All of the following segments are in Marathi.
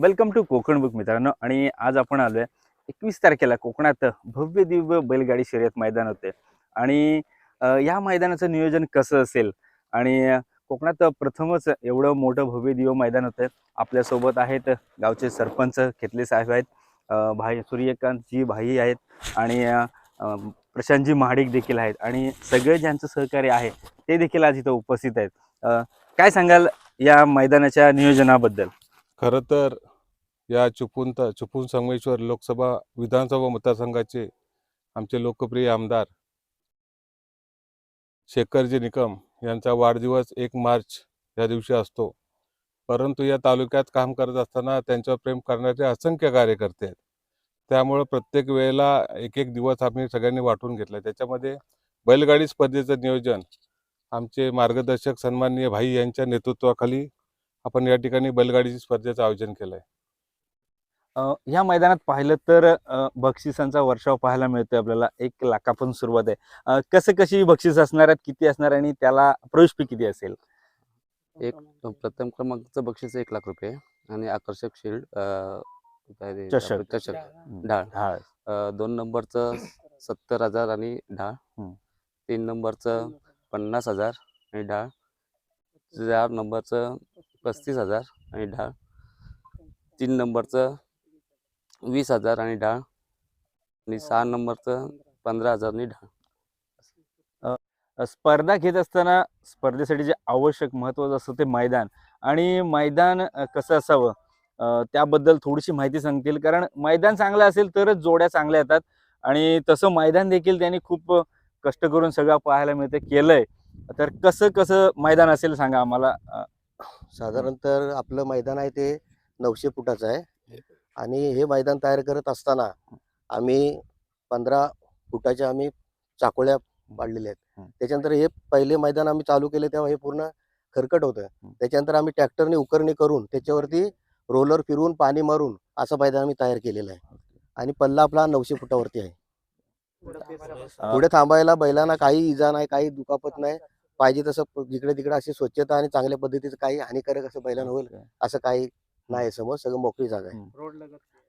वेलकम टू कोकण बुक मित्रांनो. आणि आज आपण आलोय एकवीस तारखेला कोकणात भव्य दिव्य बैलगाडी शर्यत मैदान होते. आणि या मैदानाचं नियोजन कसं असेल? आणि कोकणात प्रथमच एवढं मोठं भव्य दिव्य मैदान होतं. आपल्यासोबत आहेत गावचे सरपंच खेतले साहेब आहेत भाई सूर्यकांतजी भाई आहेत आणि प्रशांतजी महाडिक देखील आहेत. आणि सगळे ज्यांचं सहकार्य आहे ते देखील आज इथं उपस्थित आहेत. काय सांगाल या मैदानाच्या नियोजनाबद्दल? खरं तर या चुपून त चुपून संगमेश्वर लोकसभा विधानसभा मतदारसंघाचे आमचे लोकप्रिय आमदार शेखरजी निकम यांचा वाढदिवस एक मार्च या दिवशी असतो. परंतु या तालुक्यात काम करत असताना त्यांच्यावर प्रेम करणारे असंख्य कार्यकर्ते आहेत. त्यामुळं प्रत्येक वेळेला एक एक दिवस आम्ही सगळ्यांनी वाटून घेतला त्याच्यामध्ये बैलगाडी स्पर्धेचं नियोजन आमचे मार्गदर्शक सन्माननीय भाई यांच्या नेतृत्वाखाली आपण या ठिकाणी बैलगाडीची स्पर्धेचं आयोजन केलं आहे ह्या मैदानात पाहिलं तर बक्षिसांचा वर्षाव पाहायला मिळतोय आपल्याला. एक लाखापासून सुरुवात आहे. कसं कशी बक्षीस असणार आहेत किती असणार आणि त्याला प्रवेश फी किती असेल? एक प्रथम क्रमांकाचं बक्षीस एक लाख रुपये आणि आकर्षक शिल्ड चषक. चषक. ढाळ अं, दोन नंबरचं सत्तर हजार आणि ढाळ. तीन नंबरचं पन्नास हजार आणि ढाळ चार नंबरचं पस्तीस हजार आणि ढाळ तीन नंबरचं वीस हजार आणि ढाळ. आणि सहा नंबरचं पंधरा हजार आणि ढाळ. अ, स्पर्धा घेत असताना स्पर्धेसाठी जे आवश्यक महत्वाचं असतं ते मैदान. आणि मैदान कसं असावं? त्याबद्दल थोडीशी माहिती सांगतील. कारण मैदान चांगलं असेल तरच जोड्या चांगल्या येतात. आणि तसं मैदान देखील त्यांनी खूप कष्ट करून सगळं पाहायला मिळतं केलंय. तर कसं कसं मैदान असेल सांगा आम्हाला? अ, साधारणतः आपलं मैदान आहे ते नऊशे फुटाचं आहे. आणि हे मैदान तयार करत असताना आम्ही पंधरा फुटाच्या आम्ही चाकोळ्या पाडलेल्या. आहेत. त्याच्यानंतर हे पहिले मैदान आम्ही चालू केले तेव्हा हे पूर्ण खरकट होतं. त्याच्यानंतर आम्ही ट्रॅक्टरने उकरणी करून त्याच्यावरती रोलर फिरवून पाणी मारून असं मैदान आम्ही तयार केलेलं आहे. आणि पल्ला आपला नऊशे फुटावरती आहे. पुढे थांबायला बैलांना काही इजा नाही काही दुखापत नाही. पाहिजे तसं जिकडे तिकडे अशी स्वच्छता आणि चांगल्या पद्धतीचं काही हानिकारक असं बैलांना होईल असं काही नाही समोर सगळं मोकळी जागा आहे.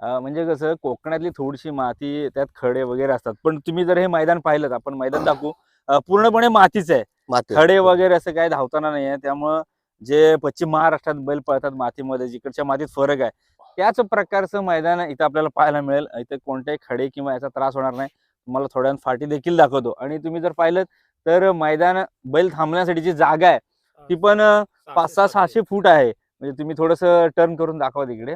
अ, म्हणजे कसं कोकणातली थोडीशी माती त्यात खडे वगैरे असतात. पण तुम्ही जर हे मैदान पाहिलं आपण मैदान दाखवू. अ, पूर्णपणे मातीच आहे. माती खडे वगैरे असं काय धावताना नाही आहे. त्यामुळं जे पश्चिम महाराष्ट्रात बैल पळतात मातीमध्ये जिकडच्या मातीत फरक आहे. त्याच प्रकारचं मैदान इथं आपल्याला पाहायला मिळेल. इथे कोणत्याही खडे किंवा याचा त्रास होणार नाही. तुम्हाला थोड्या फाटी देखील दाखवतो. आणि तुम्ही जर पाहिलं तर मैदान बैल थांबण्यासाठी जी जागा आहे. ती पण अ, पाच सहा सहाशे फूट आहे. म्हणजे तुम्ही थोडंसं टर्न करून दाखवा तिकडे.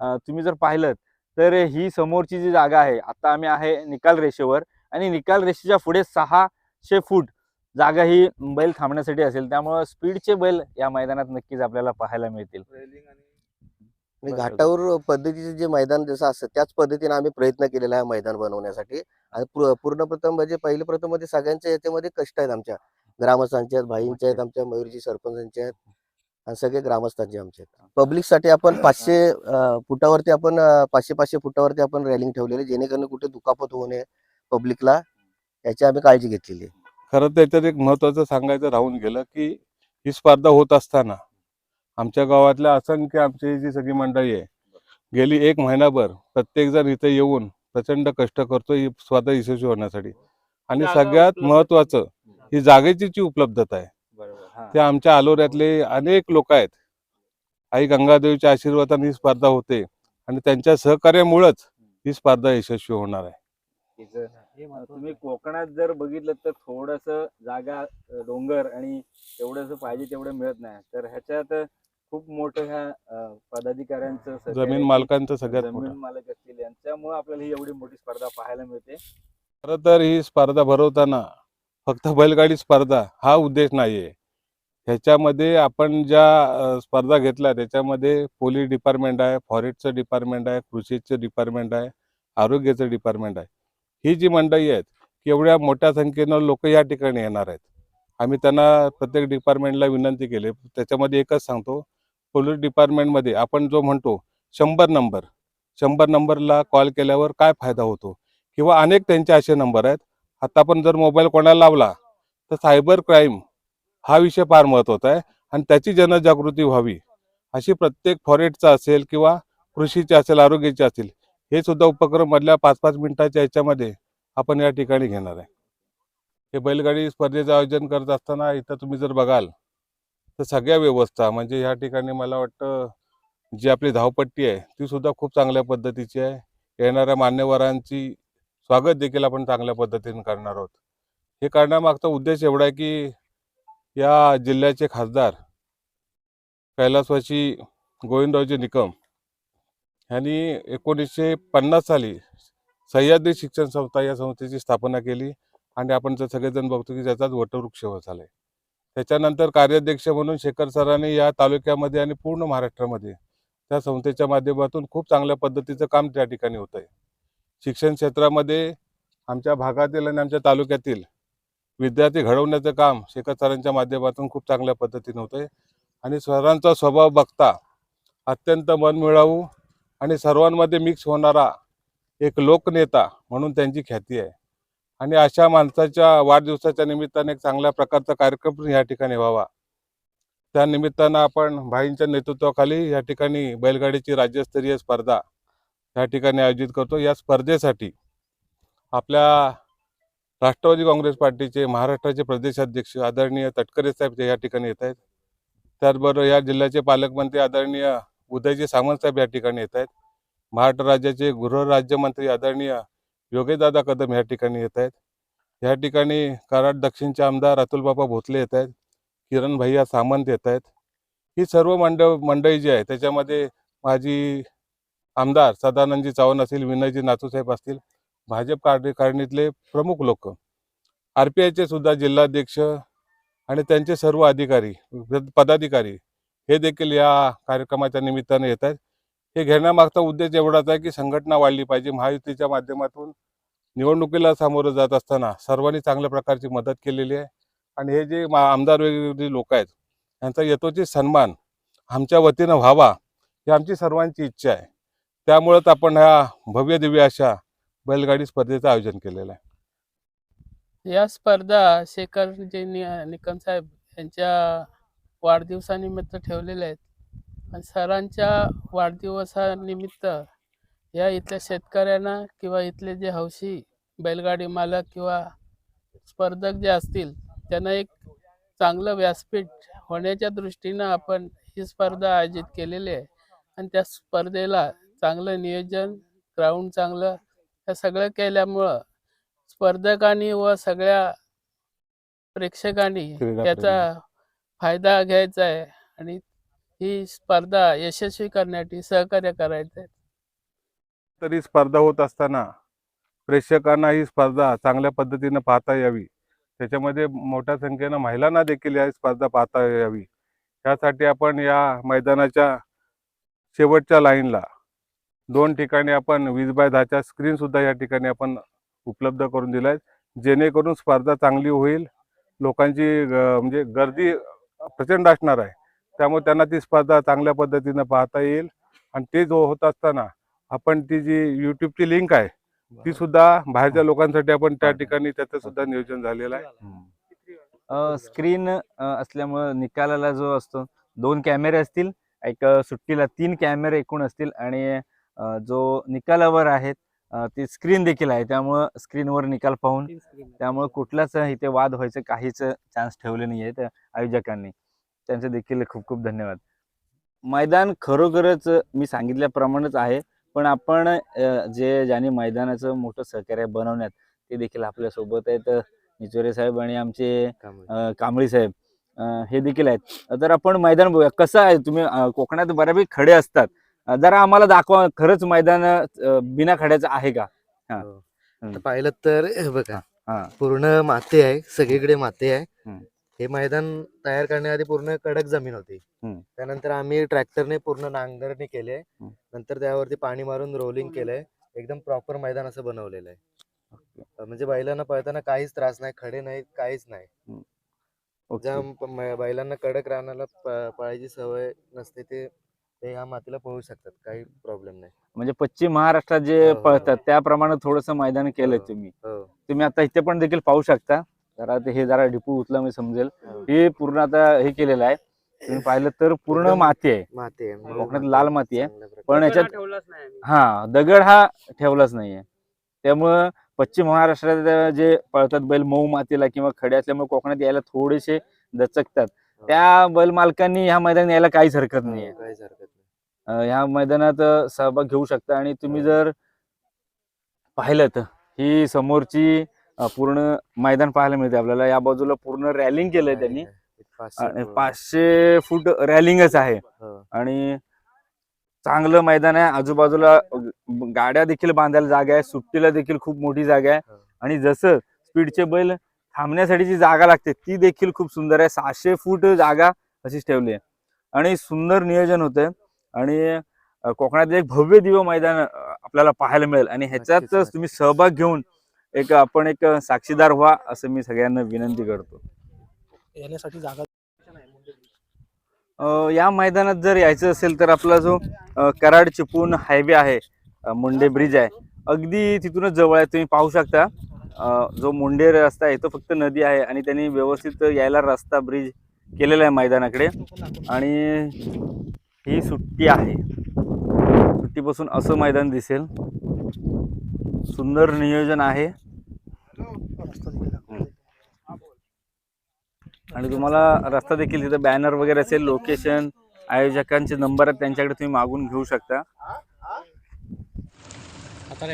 तुम्ही जर पाहिलं तर ही समोरची जी जागा आहे आता आम्ही आहे निकाल रेषेवर आणि निकाल रेषेच्या पुढे सहाशे फूट जागा ही बैल थांबण्यासाठी असेल. त्यामुळं स्पीडचे बैल या मैदानात नक्कीच आपल्याला पाहायला मिळतील. आणि घाटावर पद्धतीचे जे मैदान जसं असतं त्याच पद्धतीने आम्ही प्रयत्न केलेला आहे मैदान बनवण्यासाठी. आणि पूर- पूर्ण प्रथम म्हणजे पहिले प्रथम म्हणजे सगळ्यांच्या याच्यामध्ये कष्ट आहेत आमच्या. ग्रामस्थांचे आहेत भाईंचे आहेत आमच्या मयुरजी सरपंचांचे आहेत. आणि सगळे ग्रामस्थांचे आमचे. आहेत पब्लिकसाठी आपण पाचशे फुटावरती आपण पाचशे पाचशे फुटावरती आपण रॅलिंग ठेवलेली जेणेकरून कुठे दुखापत होऊ नये पब्लिकला याची आम्ही काळजी घेतलेली आहे. खरं तर त्याच्यात एक महत्वाचं सांगायचं राहून गेलं की ही स्पर्धा होत असताना आमच्या गावातल्या असंख्य आमची जी सगळी मंडळी आहे गेली एक महिनाभर प्रत्येक जण इथे येऊन प्रचंड कष्ट करतो ही स्पर्धा यशस्वी होण्यासाठी. आणि सगळ्यात महत्वाचं ही जागेची जी उपलब्धता आहे. ते आमच्या आलोऱ्यातले अनेक लोक आहेत. आई गंगादेवीच्या आशीर्वादाने ही स्पर्धा होते आणि त्यांच्या सहकार्यामुळेच ही स्पर्धा यशस्वी होणार आहे. तुम्ही कोकणात जर बघितलं तर थोडस जागा डोंगर आणि तेवढंसं पाहिजे तेवढं मिळत नाही. तर ह्याच्यात खूप मोठं ह्या पदाधिकाऱ्यांचं जमीन. मालकांचं सगळ्यात जमीन मालक असतील यांच्यामुळे आपल्याला ही एवढी मोठी स्पर्धा पाहायला मिळते. खरं तर ही स्पर्धा भरवताना फक्त बैलगाडी स्पर्धा हा उद्देश नाहीये. ह्याच्यामध्ये आपण ज्या स्पर्धा घेतल्या त्याच्यामध्ये पोलीस डिपार्टमेंट आहे फॉरेस्टचं डिपार्टमेंट आहे कृषीचं डिपार्टमेंट आहे आरोग्याचं डिपार्टमेंट आहे. ही जी मंडळी आहेत की एवढ्या मोठ्या संख्येनं लोक या ठिकाणी येणार आहेत. आम्ही त्यांना प्रत्येक डिपार्टमेंटला विनंती केली. त्याच्यामध्ये एकच सांगतो पोलीस डिपार्टमेंटमध्ये आपण जो म्हणतो शंभर नंबर शंभर नंबरला कॉल केल्यावर काय फायदा होतो? किंवा अनेक त्यांचे असे नंबर आहेत. आता आपण जर मोबाईल कोणाला लावला तर सायबर क्राईम हा विषय फार महत्त्वाचा आहे आणि त्याची जनजागृती व्हावी. अशी प्रत्येक फॉरेटचा असेल किंवा कृषीचे असेल आरोग्याचे असेल हे सुद्धा उपक्रम मधल्या पाच पाच मिनिटाच्या याच्यामध्ये आपण या ठिकाणी घेणार आहे. हे बैलगाडी स्पर्धेचं आयोजन करत असताना इथं तुम्ही जर बघाल तर सगळ्या व्यवस्था म्हणजे ह्या ठिकाणी मला वाटतं जी आपली धावपट्टी आहे ती सुद्धा खूप चांगल्या पद्धतीची आहे. येणाऱ्या मान्यवरांची स्वागत देखील आपण चांगल्या पद्धतीने करणार आहोत. हे करण्यामागचा उद्देश एवढा आहे की या जिल्ह्याचे खासदार कैलासवासी गोविंदरावजी निकम यांनी एकोणीसशे पन्नास साली सह्याद्री शिक्षण संस्था या संस्थेची स्थापना केली आणि आपण जर सगळेजण बघतो की त्याचाच वटवृक्ष होत आहे त्याच्यानंतर कार्याध्यक्ष म्हणून शेखर सरांनी या तालुक्यामध्ये आणि पूर्ण महाराष्ट्रामध्ये त्या संस्थेच्या माध्यमातून खूप चांगल्या पद्धतीचं काम त्या ठिकाणी होत आहे शिक्षण क्षेत्रामध्ये आमच्या भागातील आणि आमच्या तालुक्यातील विद्यार्थी घडवण्याचं काम शेखर सरांच्या माध्यमातून खूप चांगल्या पद्धतीने होतं आहे आणि सरांचा स्वभाव बघता अत्यंत मनमिळावू आणि सर्वांमध्ये मिक्स होणारा एक लोकनेता म्हणून त्यांची ख्याती आहे. आणि अशा माणसाच्या वाढदिवसाच्या निमित्ताने एक चांगल्या प्रकारचा कार्यक्रम या ठिकाणी व्हावा. त्या निमित्तानं आपण भाईंच्या नेतृत्वाखाली या ठिकाणी बैलगाडीची राज्यस्तरीय स्पर्धा या ठिकाणी आयोजित करतो. या स्पर्धेसाठी आपल्या राष्ट्रवादी काँग्रेस पार्टीचे महाराष्ट्राचे प्रदेशाध्यक्ष आदरणीय तटकरे साहेब या ठिकाणी येत आहेत. त्याचबरोबर या जिल्ह्याचे पालकमंत्री आदरणीय उदयजी सामंत साहेब या ठिकाणी येत आहेत. महाराष्ट्र राज्याचे गृहराज्यमंत्री आदरणीय योगेशदादा कदम या ठिकाणी येत आहेत. या ठिकाणी कराड दक्षिणचे आमदार अतुलबाबा भोसले येत आहेत. किरण भैया सामंत येत आहेत. ही सर्व मंड मंडळी जी आहे त्याच्यामध्ये माजी आमदार सदानंदजी चव्हाण असतील विनयजी नातूसाहेब असतील भाजप कार्यकारिणीतले प्रमुख लोक. आर पी आयचे सुद्धा जिल्हाध्यक्ष आणि त्यांचे सर्व अधिकारी पदाधिकारी हे देखील या कार्यक्रमाच्या निमित्ताने येत आहेत. हे घेण्यामागचा उद्देश एवढाच आहे की संघटना वाढली पाहिजे. महायुतीच्या माध्यमातून निवडणुकीला सामोरं जात असताना सर्वांनी चांगल्या प्रकारची मदत केलेली आहे. आणि हे जे मा- आमदार वेगवेगळे लोक आहेत यांचा यथोचित सन्मान आमच्या वतीनं व्हावा ही आमची सर्वांची इच्छा आहे. त्यामुळंच आपण ह्या भव्य दिव्य अशा बैलगाडी स्पर्धेचं आयोजन केलेलं आहे. या स्पर्धा शेखरजी नि निकम साहेब यांच्या वाढदिवसानिमित्त ठेवलेल्या आहेत. आणि सरांच्या वाढदिवसानिमित्त या इथल्या शेतकऱ्यांना किंवा इथले जे हौशी बैलगाडी मालक किंवा स्पर्धक जे असतील त्यांना एक चांगलं व्यासपीठ होण्याच्या दृष्टीनं आपण ही स्पर्धा आयोजित केलेली आहे. आणि त्या स्पर्धेला चांगलं नियोजन ग्राउंड चांगलं हे सगळं केल्यामुळं स्पर्धकांनी व सगळ्या प्रेक्षकांनी त्याचा फायदा घ्यायचा आहे आणि ही स्पर्धा यशस्वी करण्यासाठी सहकार्य करायचं आहे. तरी स्पर्धा होत असताना प्रेक्षकांना ही स्पर्धा चांगल्या पद्धतीनं पाहता यावी. त्याच्यामध्ये मोठ्या संख्येनं महिलांना देखील या स्पर्धा पाहता यावी. यासाठी आपण या मैदानाच्या शेवटच्या लाईनला दोन ठिकाणी आपण वीस बाय दहाच्या स्क्रीन सुद्धा या ठिकाणी आपण उपलब्ध करून दिल्या. आहेत जेणेकरून स्पर्धा चांगली होईल. लोकांची ग- म्हणजे गर्दी प्रचंड असणार आहे. त्यामुळे त्यांना ती स्पर्धा चांगल्या पद्धतीनं पाहता येईल. आणि ते जो होत असताना आपण ती जी युट्यूबची लिंक आहे ती सुद्धा बाहेरच्या लोकांसाठी आपण त्या ठिकाणी त्याचं सुद्धा नियोजन झालेलं आहे. स्क्रीन असल्यामुळं निकालाला जो असतो दोन कॅमेरे असतील एक सुट्टीला तीन कॅमेरे एकूण असतील आणि जो निकालावर आहेत ती स्क्रीन देखील आहे. त्यामुळं स्क्रीनवर निकाल पाहून त्यामुळे कुठलाच इथे वाद व्हायचं काहीच चान्स ठेवले नाही आहेत आयोजकांनी. त्यांचे देखील खूप खूप धन्यवाद. मैदान खरोखरच मी सांगितल्याप्रमाणेच आहे पण आपण जे ज्यांनी मैदानाचं मोठं सहकार्य बनवण्यात ते देखील आपल्यासोबत आहेत निचोरे साहेब आणि आमचे कांबळी. साहेब. हे देखील आहेत. तर आपण मैदान बघूया. कसं आहे? तुम्ही कोकणात बऱ्यापैकी खडे असतात. जरा आम्हाला दाखवा खरंच मैदान बिना खड्याचं आहे का? आता पाहिलं तर हे बघा हा. पूर्ण माती आहे सगळीकडे माती आहे. हम्म. हे मैदान तयार करण्याआधी पूर्ण कडक जमीन होती. हम्म. त्यानंतर आम्ही ट्रॅक्टरने पूर्ण नांगरणी केली आहे. हम्म. नंतर त्यावरती पाणी मारून रोलिंग केलंय. एकदम प्रॉपर मैदान असं बनवलेलं आहे. अं, म्हणजे बैलांना पळताना काहीच त्रास नाही खडे नाही काहीच नाही. ज्या म- बैलांना कडक रानाला प- पळायची सवय नसते ते ते ह्या मातीला पळू शकतात काही प्रॉब्लेम नाही. म्हणजे पश्चिम महाराष्ट्रात जे हो, हो. पळतात त्याप्रमाणे थोडस मैदान केलंय हो. तुम्ही. हो. तुम्ही आता इथे पण देखील पाहू शकता. जरा ते हे जरा डिपू उचला मी समजेल. हो. हे पूर्ण आता हे केलेलं आहे. तुम्ही पाहिलं तर पूर्ण एकदम माती आहे. माती आहे. मऊ कोकणात माती लाल माती आहे. चांगल्या प्रकारे. पण याच्यात हा दगड हा ठेवलाच नाहीये. त्यामुळं पश्चिम महाराष्ट्रात जे पळतात बैल मऊ मातीला किंवा खडे असल्यामुळे कोकणात यायला थोडेसे दचकतात. त्या बैल मालकांनी ह्या मैदानात यायला काहीच हरकत नाहीये. हो, काहीच हरकत ह्या मैदानात सहभाग घेऊ शकता आणि तुम्ही जर पाहिलं तर ही समोरची पूर्ण मैदान पाहायला मिळते आपल्याला. या बाजूला पूर्ण रॅलिंग केलंय त्यांनी. पाचशे आणि फूट. रॅलिंगच आहे. हो. आणि चांगलं मैदान आहे. आजूबाजूला गाड्या देखील बांधायला जागा आहे. सुट्टीला देखील खूप मोठी जागा आहे. हो. आणि जसं स्पीडचे बैल थांबण्यासाठी जी जागा लागते ती देखील खूप सुंदर आहे. सहाशे फूट जागा अशीच ठेवली आहे. आणि सुंदर नियोजन होतंय. आणि कोकणात एक भव्य दिव्य मैदान आपल्याला पाहायला मिळेल. आणि ह्याच्यात तुम्ही सहभाग घेऊन एक आपण एक साक्षीदार व्हा असं मी सगळ्यांना विनंती करतो. येण्यासाठी जागा अ, या मैदानात जर यायचं असेल तर आपला जो कराड चिपळूण हायवे आहे मुंडे ब्रिज आहे अगदी तिथूनच जवळ आहे. तुम्ही पाहू शकता जो मुंडे रस्ता आहे तो फक्त नदी आहे आणि त्यांनी व्यवस्थित यायला रस्ता ब्रिज केलेला आहे मैदानाकडे. आणि ही सुट्टी आहे. सुट्टीपासून असं मैदान दिसेल. सुंदर नियोजन आहे. आणि तुम्हाला रस्ता देखील तिथं बॅनर वगैरे असेल लोकेशन आयोजकांचे नंबर आहेत त्यांच्याकडे तुम्ही मागून घेऊ शकता. आता